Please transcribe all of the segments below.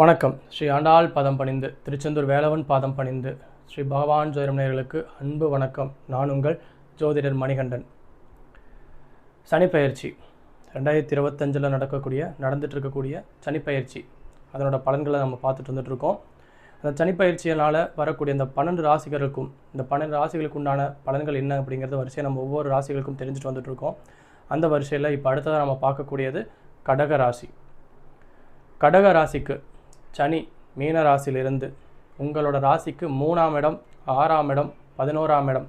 வணக்கம். ஸ்ரீ ஆண்டாள் பதம் பணிந்து திருச்செந்தூர் வேலவன் பாதம் பணிந்து ஸ்ரீ பகவான் ஜோதிடமணியர்களுக்கு அன்பு வணக்கம். நான் உங்கள் ஜோதிடர் மணிகண்டன். சனிப்பயிற்சி ரெண்டாயிரத்தி இருபத்தஞ்சில் நடக்கக்கூடிய நடந்துட்டு இருக்கக்கூடிய சனிப்பயிற்சி அதனோட பலன்களை நம்ம பார்த்துட்டு வந்துட்டுருக்கோம். அந்த சனிப்பயிற்சியினால் வரக்கூடிய இந்த பன்னெண்டு ராசிகளுக்கும் இந்த பன்னெண்டு ராசிகளுக்கு உண்டான பலன்கள் என்ன அப்படிங்கிறத வரிசையை நம்ம ஒவ்வொரு ராசிகளுக்கும் தெரிஞ்சுட்டு வந்துட்டுருக்கோம். அந்த வரிசையில் இப்போ அடுத்ததாக நம்ம பார்க்கக்கூடியது கடக ராசி. கடக ராசிக்கு சனி மீன ராசியிலிருந்து உங்களோட ராசிக்கு மூணாம் இடம் ஆறாம் இடம் பதினோராம் இடம்.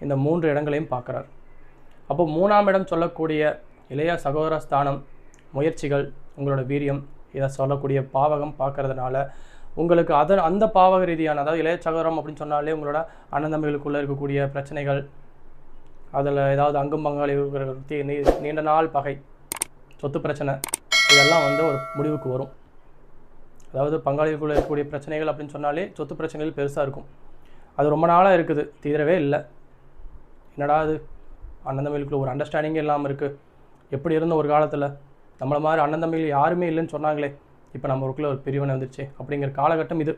இந்த மூன்று இடங்களையும் பார்க்குறார். அப்போ மூணாம் இடம் சொல்லக்கூடிய இளைய சகோதர ஸ்தானம் முயற்சிகள் உங்களோட வீரியம் இதை சொல்லக்கூடிய பாவகம் பார்க்கறதுனால உங்களுக்கு அதன் அந்த பாவக ரீதியான அதாவது இளைய சகோதரம் அப்படின்னு சொன்னாலே உங்களோட அண்ணன் தம்பிகளுக்குள்ளே இருக்கக்கூடிய பிரச்சனைகள் அதில் ஏதாவது அங்கும் பங்காளி நீ- நீண்ட நாள் பகை சொத்து பிரச்சனை இதெல்லாம் வந்து ஒரு முடிவுக்கு வரும். அதாவது பங்காளிகளுக்குள்ள இருக்கக்கூடிய பிரச்சனைகள் அப்படின்னு சொன்னாலே சொத்து பிரச்சனைகள் பெருசாக இருக்கும். அது ரொம்ப நாளாக இருக்குது. தீரவே இல்லை. என்னடா அது? அண்ணன் தம்பிகளுக்குள்ள ஒரு அண்டர்ஸ்டாண்டிங்கே இல்லாமல் இருக்குது எப்படி இருந்த ஒரு காலத்தில்? நம்மளை மாதிரி அண்ணன் தம்பிகள் யாருமே இல்லைன்னு சொன்னாங்களே. இப்போ நம்ம ஊருக்குள்ளே ஒரு பிரிவினை வந்துருச்சு அப்படிங்கிற காலகட்டம் இது.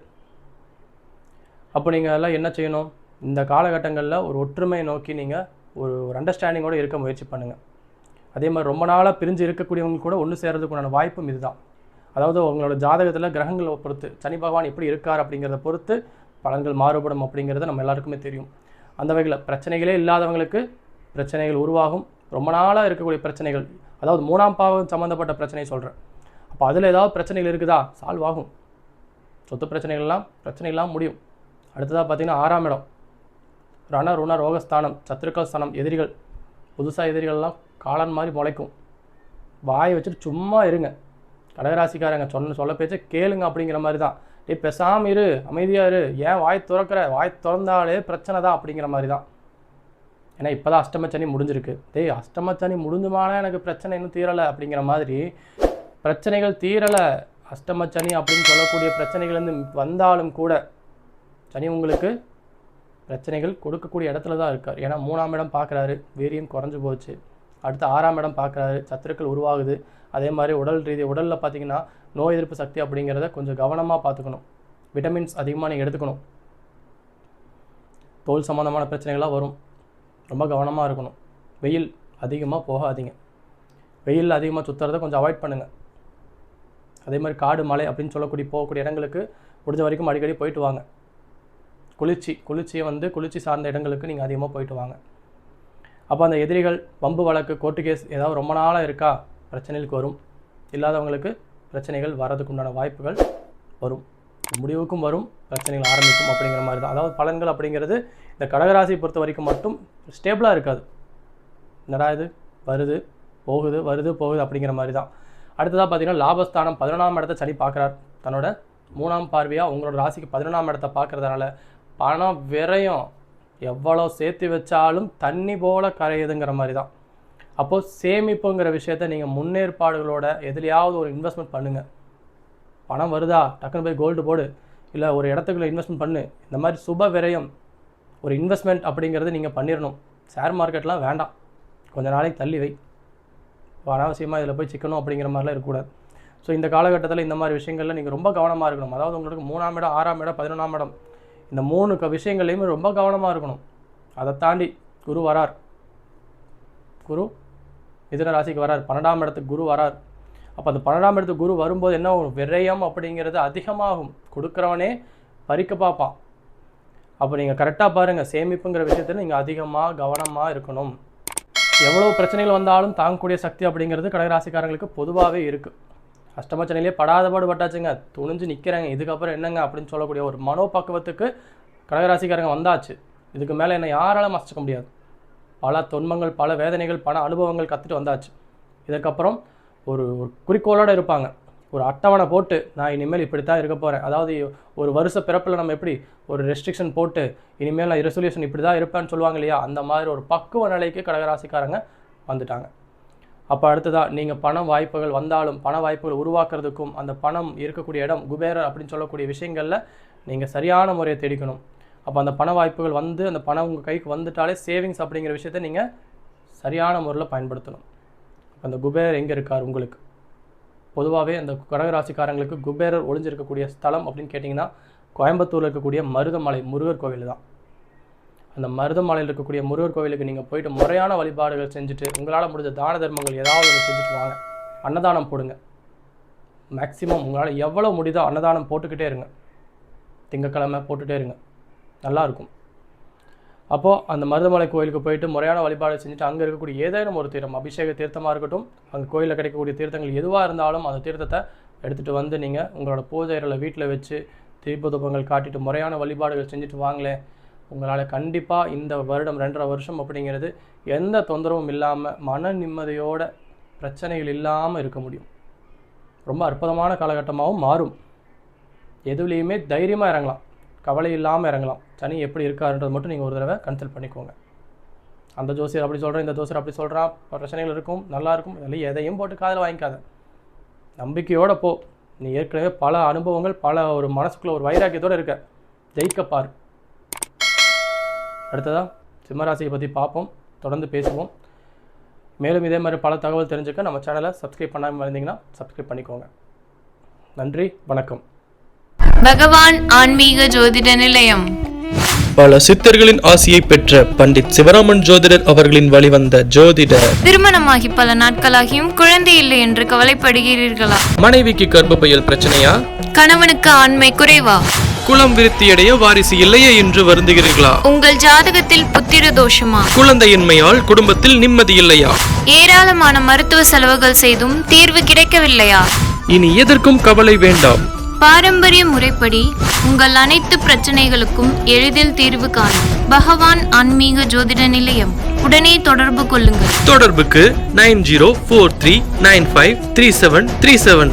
அப்போ நீங்கள் எல்லாம் என்ன செய்யணும்? இந்த காலகட்டங்களில் ஒரு ஒற்றுமையை நோக்கி நீங்கள் ஒரு ஒரு அண்டர்ஸ்டாண்டிங்கோடு இருக்க முயற்சி பண்ணுங்கள் அதே மாதிரி ரொம்ப நாளாக பிரிஞ்சு இருக்கக்கூடியவங்க கூட ஒன்று சேர்றதுக்குண்டான வாய்ப்பும் இதுதான். அதாவது உங்களோட ஜாதகத்தில் கிரகங்களை பொறுத்து சனி பகவான் எப்படி இருக்கார் அப்படிங்கிறத பொறுத்து பலன்கள் மாறுபடும் அப்படிங்கிறது நம்ம எல்லாருக்குமே தெரியும். அந்த வகையில் பிரச்சனைகளே இல்லாதவங்களுக்கு பிரச்சனைகள் உருவாகும். ரொம்ப நாளாக இருக்கக்கூடிய பிரச்சனைகள் அதாவது மூணாம் பாவம் சம்மந்தப்பட்ட பிரச்சனையை சொல்கிறேன் அப்போ அதில் ஏதாவது பிரச்சனைகள் இருக்குதா? சால்வ் ஆகும். சொத்து பிரச்சனைகள்லாம் பிரச்சனைகள்லாம் முடியும். அடுத்ததாக பார்த்தீங்கன்னா ஆறாம் இடம். ரண ருண ரோகஸ்தானம் சத்துருக்கள் ஸ்தானம் எதிரிகள். புதுசாக எதிரிகள்லாம் காளான் மாதிரி முளைக்கும். வாயை வச்சுட்டு சும்மா இருங்க. கடகராசிக்காரங்க சொன்ன சொல்ல பேச்சு கேளுங்க அப்படிங்கிற மாதிரி தான் டேய் பேசாம இரு அமைதியாக இரு. ஏன் வாய் திறக்கிற? வாய் திறந்தாலே பிரச்சனை தான் அப்படிங்கிற மாதிரி தான் ஏன்னா இப்போ தான் அஷ்டமச்சனி முடிஞ்சிருக்கு. டேய் அஷ்டமச்சனி முடிஞ்சுமானா எனக்கு பிரச்சனை இன்னும் தீரலை அப்படிங்கிற மாதிரி பிரச்சனைகள் தீரலை. அஷ்டமச்சனி அப்படின்னு சொல்லக்கூடிய பிரச்சனைகள் வந்து வந்தாலும் கூட சனி உங்களுக்கு பிரச்சனைகள் கொடுக்கக்கூடிய இடத்துல தான் இருக்கார். ஏன்னா மூணாம் இடம் பார்க்குறாரு. வீரியம் குறைஞ்சு போச்சு. அடுத்து ஆறாம் இடம் பார்க்குறாரு சத்துருக்கள் உருவாகுது. அதே மாதிரி உடல் ரீதி உடலில் பார்த்தீங்கன்னா நோய் எதிர்ப்பு சக்தி அப்படிங்கிறத கொஞ்சம் கவனமாக பார்த்துக்கணும். விட்டமின்ஸ் அதிகமாக நீங்கள் எடுத்துக்கணும். தோல் சம்மந்தமான பிரச்சனைகள்லாம் வரும். ரொம்ப கவனமாக இருக்கணும். வெயில் அதிகமாக போகாதீங்க. வெயில் அதிகமாக சுற்றுறத கொஞ்சம் அவாய்ட் பண்ணுங்கள் அதே மாதிரி காடு மலை அப்படின்னு சொல்லக்கூடிய போகக்கூடிய இடங்களுக்கு முடிஞ்ச வரைக்கும் அடிக்கடி போயிட்டு வாங்க. குளிர்ச்சி குளிர்ச்சியை வந்து குளிர்ச்சி சார்ந்த இடங்களுக்கு நீங்கள் அதிகமாக போயிட்டு வாங்க. அப்போ அந்த எதிரிகள் வம்பு வழக்கு கோர்ட்டு கேஸ் ஏதாவது ரொம்ப நாளாக இருக்கா? பிரச்சனைகளுக்கு வரும். இல்லாதவங்களுக்கு பிரச்சனைகள் வரதுக்கு உண்டான வாய்ப்புகள் வரும். முடிவுக்கும் வரும் பிரச்சனைகள் ஆரம்பிக்கும் அப்படிங்கிற மாதிரி தான். அதாவது பலன்கள் அப்படிங்கிறது இந்த கடகராசியை பொறுத்த வரைக்கும் மட்டும் ஸ்டேபிளாக இருக்காது. என்னடா இது? வருது போகுது வருது போகுது அப்படிங்கிற மாதிரி தான். அடுத்ததாக பார்த்தீங்கன்னா லாபஸ்தானம் பதினொன்றாம் இடத்த சனி பார்க்குறார். தன்னோட மூணாம் பார்வையாக உங்களோட ராசிக்கு பதினொன்றாம் இடத்த பார்க்குறதுனால பணம் விரையும் எவ்வளோ சேர்த்து வச்சாலும் தண்ணி போல கரையுதுங்கிற மாதிரி தான் அப்போது சேமிப்புங்கிற விஷயத்த நீங்கள் முன்னேற்பாடுகளோட எதுலையாவது ஒரு இன்வெஸ்ட்மெண்ட் பண்ணுங்கள் பணம் வருதா? டக்குன்னு போய் கோல்டு போடு. இல்லை ஒரு இடத்துக்குள்ள இன்வெஸ்ட்மெண்ட் பண்ணு. இந்த மாதிரி சுப விரயம் ஒரு இன்வெஸ்ட்மெண்ட் அப்படிங்கிறது நீங்கள் பண்ணிடணும் ஷேர் மார்க்கெட்லாம் வேண்டாம். கொஞ்ச நாளைக்கு தள்ளி வை. அனாவசியமாக இதில் போய் சிக்கணும் அப்படிங்கிற மாதிரிலாம் இருக்கக்கூடாது. ஸோ இந்த காலகட்டத்தில் இந்த மாதிரி விஷயங்களில் நீங்கள் ரொம்ப கவனமாக இருக்கணும். அதாவது உங்களுக்கு மூணாம் இடம் ஆறாம் இடம் பதினொன்றாம் இடம். இந்த மூணு க விஷயங்கள்லையுமே ரொம்ப கவனமாக இருக்கணும். அதை தாண்டி குரு வரார். குரு மிதுன ராசிக்கு வரார். பன்னெண்டாம் இடத்துக்கு குரு வரார். அப்போ அந்த பன்னெண்டாம் இடத்துக்கு குரு வரும்போது என்ன விரயம் அப்படிங்கிறது அதிகமாகும். கொடுக்குறவனே பறிக்க பார்ப்பான். அப்போ நீங்கள் கரெக்டாக பாருங்கள் சேமிப்புங்கிற விஷயத்தில் நீங்கள் அதிகமாக கவனமாக இருக்கணும். எவ்வளோ பிரச்சனைகள் வந்தாலும் தாங்கக்கூடிய சக்தி அப்படிங்கிறது கடகராசிக்காரங்களுக்கு பொதுவாகவே இருக்குது அஷ்டமச்சனையிலே படாத பாடு பட்டாச்சுங்க துணிஞ்சு நிற்கிறாங்க இதுக்கப்புறம் என்னங்க அப்படின்னு சொல்லக்கூடிய ஒரு மனோபக்குவத்துக்கு கடகராசிக்காரங்க வந்தாச்சு. இதுக்கு மேலே என்னை யாராலும் மசிச்சுக்க முடியாது. பல தொன்மங்கள் பல வேதனைகள் பல அனுபவங்கள் கற்றுட்டு வந்தாச்சு. இதுக்கப்புறம் ஒரு ஒரு குறிக்கோளோடு இருப்பாங்க. ஒரு அட்டவணை போட்டு நான் இனிமேல் இப்படி தான் இருக்க போகிறேன் அதாவது ஒரு வருஷ பிறப்பில் நம்ம எப்படி ஒரு ரெஸ்ட்ரிக்ஷன் போட்டு இனிமேல் நான் ரெசல்யூஷன் இப்படி தான் இருப்பேன்னு சொல்லுவாங்க இல்லையா? அந்த மாதிரி ஒரு பக்குவ நிலைக்கு கடகராசிக்காரங்க வந்துட்டாங்க. அப்போ அடுத்ததாக நீங்கள் பண வாய்ப்புகள் வந்தாலும் பண வாய்ப்புகள் உருவாக்குறதுக்கும் அந்த பணம் இருக்கக்கூடிய இடம் குபேரர் அப்படின்னு சொல்லக்கூடிய விஷயங்களில் நீங்கள் சரியான முறையை தேடிக்கணும். அப்போ அந்த பண வாய்ப்புகள் வந்து அந்த பணம் உங்கள் கைக்கு வந்துட்டாலே சேவிங்ஸ் அப்படிங்கிற விஷயத்த நீங்கள் சரியான முறையில் பயன்படுத்தணும். அந்த குபேரர் எங்கே இருக்கார் உங்களுக்கு? பொதுவாகவே அந்த கடகராசிக்காரங்களுக்கு குபேரர் ஒளிஞ்சிருக்கக்கூடிய ஸ்தலம் அப்படின்னு கேட்டிங்கன்னா கோயம்புத்தூரில் இருக்கக்கூடிய மருதமலை முருகர் கோவில் தான் அந்த மருதமலையில் இருக்கக்கூடிய முருகர் கோவிலுக்கு நீங்கள் போயிட்டு முறையான வழிபாடுகள் செஞ்சுட்டு உங்களால் முடிஞ்ச தான தர்மங்கள் ஏதாவது ஒன்று செஞ்சுட்டு வாங்க. அன்னதானம் போடுங்க. மேக்ஸிமம் உங்களால் எவ்வளோ முடியுதோ அன்னதானம் போட்டுக்கிட்டே இருங்க. திங்கக்கிழமை போட்டுகிட்டே இருங்க. நல்லாயிருக்கும் அப்போது அந்த மருதமலை கோயிலுக்கு போயிட்டு முறையான வழிபாடு செஞ்சுட்டு அங்கே இருக்கக்கூடிய ஏதேனும் ஒரு தீர்த்தம் அபிஷேக தீர்த்தமாக இருக்கட்டும் அங்கே கோயிலில் கிடைக்கக்கூடிய தீர்த்தங்கள் எதுவாக இருந்தாலும் அந்த தீர்த்தத்தை எடுத்துகிட்டு வந்து நீங்கள் உங்களோட பூஜை வீட்டில் வச்சு தீபதூபங்கள் காட்டிட்டு முறையான வழிபாடுகள் செஞ்சுட்டு வாங்களேன். உங்களால் கண்டிப்பாக இந்த வருடம் ரெண்டரை வருஷம் அப்படிங்கிறது எந்த தொந்தரவும் இல்லாமல் மன நிம்மதியோட பிரச்சனைகள் இல்லாமல் இருக்க முடியும். ரொம்ப அற்புதமான காலகட்டமாகவும் மாறும். எதுலேயுமே தைரியமாக இறங்கலாம். கவலை இல்லாமல் இறங்கலாம். சனி எப்படி இருக்காருன்றது மட்டும் நீங்கள் ஒரு தடவை கன்சல்ட் பண்ணிக்கோங்க. அந்த ஜோசியர் அப்படி சொல்கிறேன் இந்த ஜோசியர் அப்படி சொல்கிறான் பிரச்சனைகள் இருக்கும் நல்லாயிருக்கும் இதெல்லாம் எதையும் போட்டு காதில் வாங்கிக்காத. நம்பிக்கையோடு போ. நீ ஏற்கனவே பல அனுபவங்கள் பல ஒரு மனசுக்குள்ளே ஒரு வைராக்கியத்தோடு இருக்க. ஜெயிக்க பாரு அடுத்ததா சிம்மராசியை பற்றி பார்ப்போம். தொடர்ந்து பேசுவோம். மேலும் இதே மாதிரி பல தகவல் தெரிஞ்சுக்க நம்ம சேனலை சப்ஸ்கிரைப் பண்ணாமல் இருந்தீங்கன்னா சப்ஸ்கிரைப் பண்ணிக்கோங்க. நன்றி வணக்கம். பகவான் ஆன்மீக ஜோதிட நிலையம். பல சித்தர்களின் ஆசியை பெற்ற பண்டிட் சிவராமன் ஜோதிடர் அவர்களின் வழிவந்த ஜோதிடர் திருமணமாகி பல நாட்களாகியும் குழந்தை இல்லை என்று கவலைப்படுகிறீர்களா? மனைவிக்கு கர்ப்பப்பையில் பிரச்சனையா? கணவனுக்கு ஆண்மை குறைவா? குலம் விருத்தியடைய வாரிசு இல்லையே என்று வருந்துகிறீர்களா? உங்கள் ஜாதகத்தில் புத்திர தோஷமா? குழந்தையின்மையால் குடும்பத்தில் நிம்மதி இல்லையா? ஏராளமான மருத்துவ செலவுகள் செய்தும் தீர்வு கிடைக்கவில்லையா? இனி எதற்கும் கவலை வேண்டாம். பாரம்பரிய முறைப்படி உங்கள் அனைத்து பிரச்சனைகளுக்கும் எளிதில் தீர்வு காணும் பகவான் ஆன்மீக ஜோதிட நிலையம் உடனே தொடர்பு கொள்ளுங்கள். தொடர்புக்கு nine zero four three nine five three seven three seven.